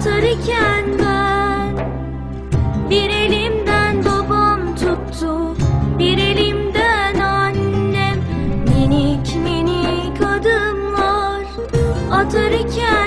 atar iken ben Bir elimden babam tuttu Bir elimden annem. Minik minik adımlar Atar iken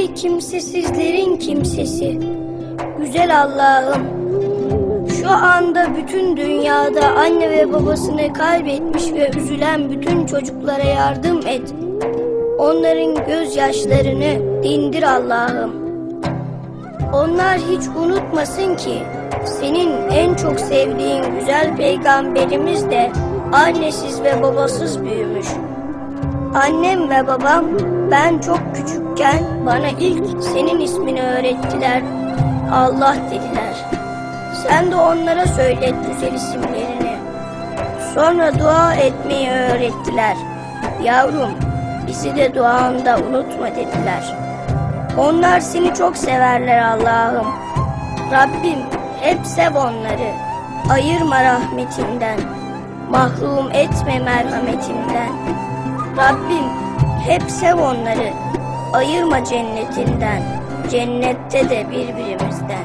Ey kimsesizlerin kimsesi, güzel Allah'ım. Şu anda bütün dünyada anne ve babasını kaybetmiş ve üzülen bütün çocuklara yardım et. Onların gözyaşlarını dindir Allah'ım. Onlar hiç unutmasın ki senin en çok sevdiğin güzel peygamberimiz de annesiz ve babasız büyümüş. Annem ve babam ben çok küçükken bana ilk senin ismini öğrettiler. Allah dediler. Sen de onlara söylet güzel isimlerini. Sonra dua etmeyi öğrettiler. Yavrum bizi de duanda unutma dediler. Onlar seni çok severler Allah'ım. Rabbim hep sev onları. Ayırma rahmetinden. Mahrum etme merhametinden. Rabbim hep sev onları. Ayırma cennetinden. Cennette de birbirimizden.